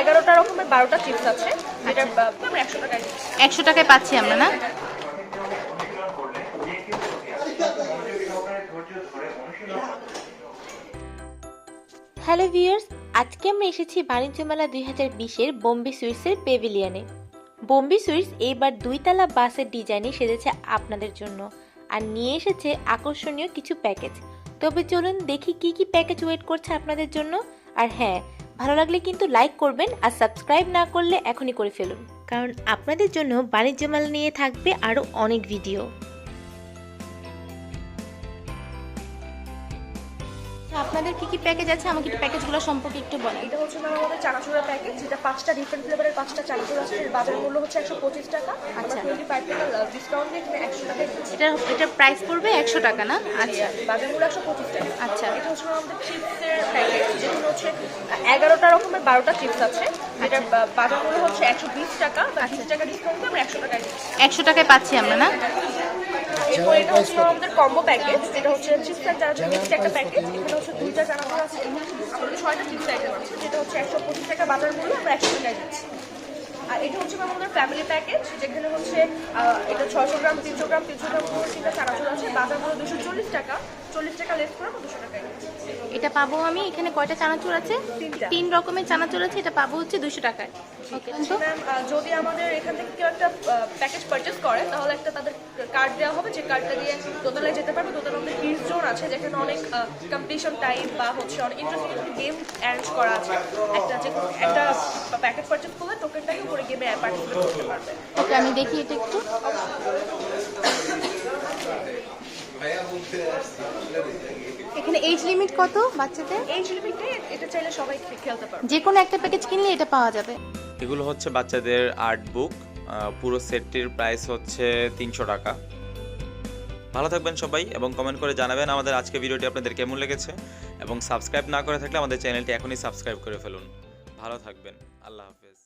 এগারোটা রকমের বারোটা চিপস আছে যেটার একশো টাকায় একশো টাকায় পাচ্ছি আমরা না? হ্যালো ভিউয়ার্স আজকে আমরা এসেছি বাণিজ্য মেলা দুই হাজার বিশের বোম্বে সুইটসের পেভিলিয়নে বোম্বে সুইটস এইবার দুইতলা বাসের ডিজাইনে সেজেছে আপনাদের জন্য। আর নিয়ে এসেছে আকর্ষণীয় কিছু প্যাকেজ তবে চলুন দেখি কি কি প্যাকেজ ওয়েট করছে আপনাদের জন্য। আর হ্যাঁ ভালো লাগলে কিন্তু লাইক করবেন আর সাবস্ক্রাইব না করলে এখনই করে ফেলুন। কারণ আপনাদের জন্য বাণিজ্য মেলা নিয়ে থাকবে আরও অনেক ভিডিও আপনাদের কি কি প্যাকেজ আছে? আমাকে একটু প্যাকেজগুলো সম্পর্কে একটু বলেন। এটা হচ্ছে ম্যাম আমাদের চানাচুরা প্যাকেজ যেটা পাঁচটা ডিফারেন্ট ফ্লেভারের পাঁচটা চানাচুর আছে। এর বাজার মূল্য হচ্ছে একশো পঁচিশ টাকা। আচ্ছা। টোয়েন্টি ফাইভ টাকা ডিসকাউন্ট দিয়ে এখানে একশো টাকায় দিচ্ছি। এটার এটার প্রাইস পড়বে একশো টাকা না? আচ্ছা। বাজার মূল্য একশো পঁচিশ টাকা। আচ্ছা। এটা হচ্ছে আমাদের চিপসের প্যাকেজ যেখানে হচ্ছে এগারোটা রকমের বারোটা চিপস আছে। যেটার বা- বাজার মূল্য হচ্ছে একশো বিশ টাকা বা বিশ টাকা ডিসকাউন্ট দিয়ে আমরা একশো টাকায় একশো টাকায় পাচ্ছি আমরা না? এরপর এটা হচ্ছে আমাদের কম্বো প্যাকেজ যেটা হচ্ছে চিপস অ্যান্ড চানাচুর মিক্সড একটা প্যাকেজ এখানে হচ্ছে দুইটা চানাচুর আছে। আমাদের ছয়টা চিপস আইটেম আছে যেটা হচ্ছে একশো পঁচিশ টাকা বাজার মূল্য আমরা একশো টাকায় দিচ্ছি। এটা হচ্ছে আমাদের ফ্যামিলি প্যাকেজ যেখানে হচ্ছে এটা ছশো গ্রাম তিনশো গ্রাম তিনশো গ্রাম তিনটা চানাচুর আছে বাজার মূল্য দুশো চল্লিশ টাকা চল্লিশ টাকা লেস করে দুশো দিচ্ছি এটা পাবো আমি এখানে কয়টা চানাচুর আছে? তিন রকমের চানাচুর আছে এটা পাবো হচ্ছে দুশো টাকায়। ওকে যদি আমাদের এখান থেকে কেউ একটা প্যাকেজ পারচেস করে তাহলে একটা তাদের কার্ড দেওয়া হবে। যে কার্ডটা দিয়ে দোতলায় যেতে পারবে। দোতলা আমাদের কিডস জোন আছে যেখানে অনেক কম্পিটিশন টাইপ বা হচ্ছে অনেক ইন্টারেস্টিং গেম অ্যারেঞ্জ করা আছে। একটা যে একটা প্যাকেজ পারচেস করলে টোকেনটাকে গেমে পার্টিসিপেট করতে পারবে। ওকে আমি দেখি এটা একটু। এখানে এজ লিমিট কত বাচ্চাদের? এই লিমিটে এটা চাইলে সবাই খেলতে পারবে। যে কোনো একটা প্যাকেজ কিনলে এটা পাওয়া যাবে। এগুলো হচ্ছে বাচ্চাদের আর্ট বুক পুরো সেটটির প্রাইস হচ্ছে তিনশো টাকা। ভালো থাকবেন সবাই এবং কমেন্ট করে জানাবেন আমাদের আজকে ভিডিওটি আপনাদের কেমন লেগেছে এবং সাবস্ক্রাইব না করে থাকলে আমাদের চ্যানেলটি এখনই সাবস্ক্রাইব করে ফেলুন। ভালো থাকবেন। আল্লাহ হাফেজ।